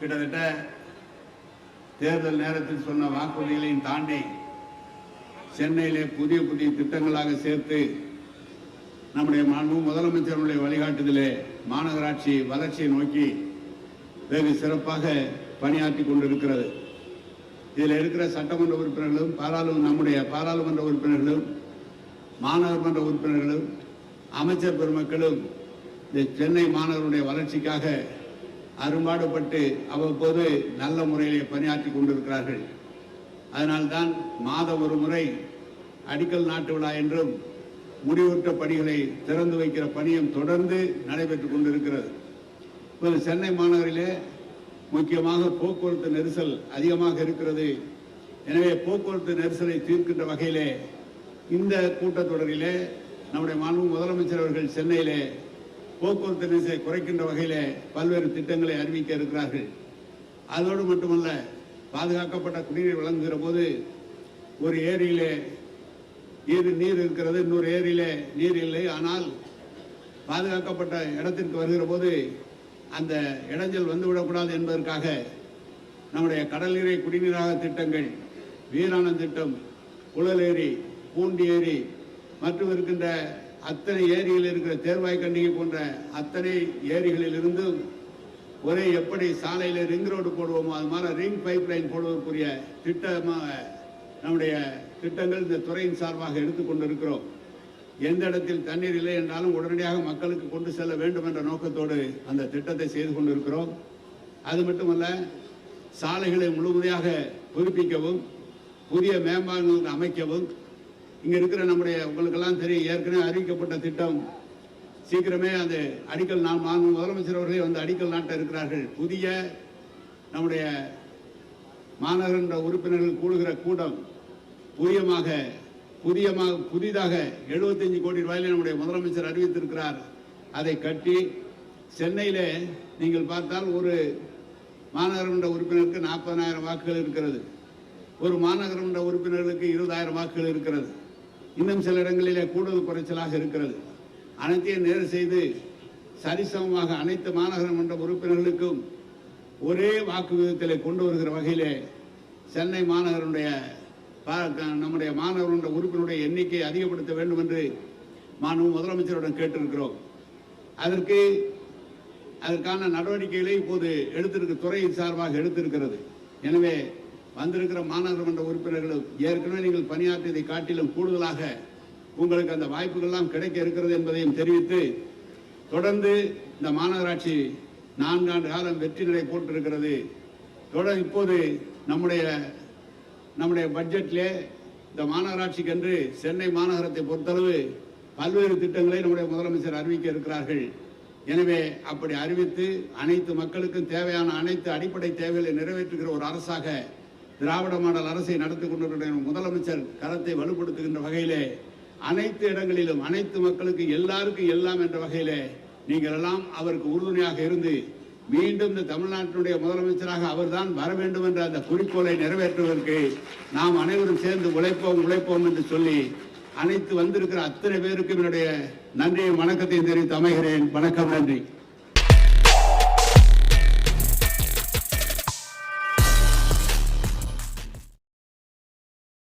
கிட்டத்தட்ட தேர்தல் நேரத்தில் சொன்ன வாக்குறுதிகளையும் தாண்டி சென்னையிலே புதிய புதிய திட்டங்களாக சேர்த்து நம்முடைய மாண்பு முதலமைச்சருடைய வழிகாட்டுதலே மாநகராட்சி வளர்ச்சியை நோக்கி வெகு சிறப்பாக பணியாற்றி கொண்டிருக்கிறது. இதில் இருக்கிற சட்டமன்ற உறுப்பினர்களும் பாராளுமன்ற நம்முடைய பாராளுமன்ற உறுப்பினர்களும் மாநகர்மன்ற உறுப்பினர்களும் அமைச்சர் பெருமக்களும் இந்த சென்னை மாநகருடைய வளர்ச்சிக்காக அரும்பாடுபட்டு அவ்வப்போது நல்ல முறையிலே பணியாற்றி கொண்டிருக்கிறார்கள். அதனால்தான் மாதம் ஒரு முறை அடிக்கல் நாட்டு விழா என்றும் முடிவுற்ற பணிகளை திறந்து வைக்கிற பணியும் தொடர்ந்து நடைபெற்றுக் கொண்டிருக்கிறது. இப்போது சென்னை மாநகரிலே முக்கியமாக போக்குவரத்து நெரிசல் அதிகமாக இருக்கிறது. எனவே போக்குவரத்து நெரிசலை தீர்க்கின்ற வகையிலே இந்த கூட்டத்தொடரிலே நம்முடைய மாண்பு முதலமைச்சர் அவர்கள் சென்னையிலே போக்குவரத்து நெரிசலை குறைக்கின்ற வகையிலே பல்வேறு திட்டங்களை அறிவிக்க இருக்கிறார்கள். அதோடு மட்டுமல்ல பாதுகாக்கப்பட்ட குடிநீர் வழங்குகிற போது ஒரு ஏரியிலே நீர் நீர் இருக்கிறது இன்னொரு ஏரியிலே நீர் இல்லை. ஆனால் பாதுகாக்கப்பட்ட இடத்திற்கு வருகிற போது அந்த இடைஞ்சல் வந்துவிடக்கூடாது என்பதற்காக நம்முடைய கடல் நீரை குடிநீராக திட்டங்கள் வீராணம் திட்டம் குழல் ஏரி பூண்டி ஏரி மற்றும் இருக்கின்ற அத்தனை ஏரியில் இருக்கிற தேர்வாய் கண்டிகை போன்ற அத்தனை ஏரிகளில் இருந்தும் ஒரே எப்படி சாலையில் ரிங் ரோடு போடுவோமோ அது மாதிரி ரிங் பைப் லைன் போடுவதற்குரிய திட்டமாக நம்முடைய திட்டங்கள் இந்த துறையின் சார்பாக எடுத்துக்கொண்டிருக்கிறோம் எந்த இடத்தில் தண்ணீர் இல்லை என்றாலும் உடனடியாக மக்களுக்கு கொண்டு செல்ல வேண்டும் என்ற நோக்கத்தோடு அந்த திட்டத்தை செய்து கொண்டிருக்கிறோம். அது மட்டுமல்ல சாலைகளை முழுமையாக புதுப்பிக்கவும் புதிய மேம்பாலங்கள் அமைக்கவும் இங்க இருக்கிற நம்முடைய உங்களுக்கெல்லாம் தெரியும் ஏற்கனவே அறிவிக்கப்பட்ட திட்டம். சீக்கிரமே அந்த அடிக்கல் நான் மாண்பு முதலமைச்சர் அவர்களே வந்து அடிக்கல் நாட்ட இருக்கிறார்கள். புதிய நம்முடைய மாநகரன்ற உறுப்பினர்கள் கூடுகிற கூட்டம் புதியமாக புதியமாக புதிதாக 75 கோடி ரூபாயில நம்முடைய முதலமைச்சர் அறிவித்திருக்கிறார். அதை கட்டி சென்னையிலே நீங்கள் பார்த்தால் ஒரு மாநகரமன்ற உறுப்பினருக்கு நாற்பதனாயிரம் வாக்குகள் இருக்கிறது. ஒரு மாநகரமன்ற உறுப்பினர்களுக்கு இருபதாயிரம் வாக்குகள் இருக்கிறது. இன்னும் சில இடங்களிலே கூடுதல் குறைச்சலாக இருக்கிறது. அனைத்தையும் நேர் செய்து சரிசமமாக அனைத்து மாநகரமன்ற உறுப்பினர்களுக்கும் ஒரே வாக்கு விகிதத்திலே கொண்டு வருகிற வகையிலே சென்னை மாநகருடைய நம்முடைய மாணவர்களுடைய உறுப்பினருடைய எண்ணிக்கையை அதிகப்படுத்த வேண்டும் என்று மாண்பு முதலமைச்சருடன் கேட்டிருக்கிறோம். அதற்கு அதற்கான நடவடிக்கைகளை இப்போது எடுத்திருக்க துறையின் சார்பாக எடுத்திருக்கிறது. எனவே வந்திருக்கிற மாநகரமன்ற உறுப்பினர்களும் ஏற்கனவே நீங்கள் பணியாற்றியதை காட்டிலும் கூடுதலாக உங்களுக்கு அந்த வாய்ப்புகள்லாம் கிடைக்க இருக்கிறது என்பதையும் தெரிவித்து தொடர்ந்து இந்த மாநகராட்சி நான்காண்டு காலம் வெற்றி நிலை போட்டிருக்கிறது. தொடர் இப்போது நம்முடைய நம்முடைய பட்ஜெட்டிலே இந்த மாநகராட்சிக்கு என்று சென்னை மாநகரத்தை பொறுத்தளவு பல்வேறு திட்டங்களை நம்முடைய முதலமைச்சர் அறிவிக்க இருக்கிறார்கள். எனவே அப்படி அறிவித்து அனைத்து மக்களுக்கும் தேவையான அனைத்து அடிப்படை தேவைகளை நிறைவேற்றுகிற ஒரு அரசாக திராவிட மாடல் அரசை நடத்தி கொண்டிருக்கிற முதலமைச்சர் கரத்தை வலுப்படுத்துகின்ற வகையிலே அனைத்து இடங்களிலும் அனைத்து மக்களுக்கு எல்லாருக்கும் எல்லாம் என்ற வகையிலே நீங்கள் எல்லாம் அவருக்கு உறுதுணையாக இருந்து மீண்டும் இந்த தமிழ்நாட்டினுடைய முதலமைச்சராக அவர்தான் வர வேண்டும் என்ற அந்த குறிக்கோளை நிறைவேற்றுவதற்கு நாம் அனைவரும் சேர்ந்து உழைப்போம் உழைப்போம் என்று சொல்லி அனைத்து வந்திருக்கிற அத்தனை பேருக்கும் என்னுடைய நன்றியும் வணக்கத்தையும் தெரிவித்து அமைகிறேன். வணக்கம் நன்றி.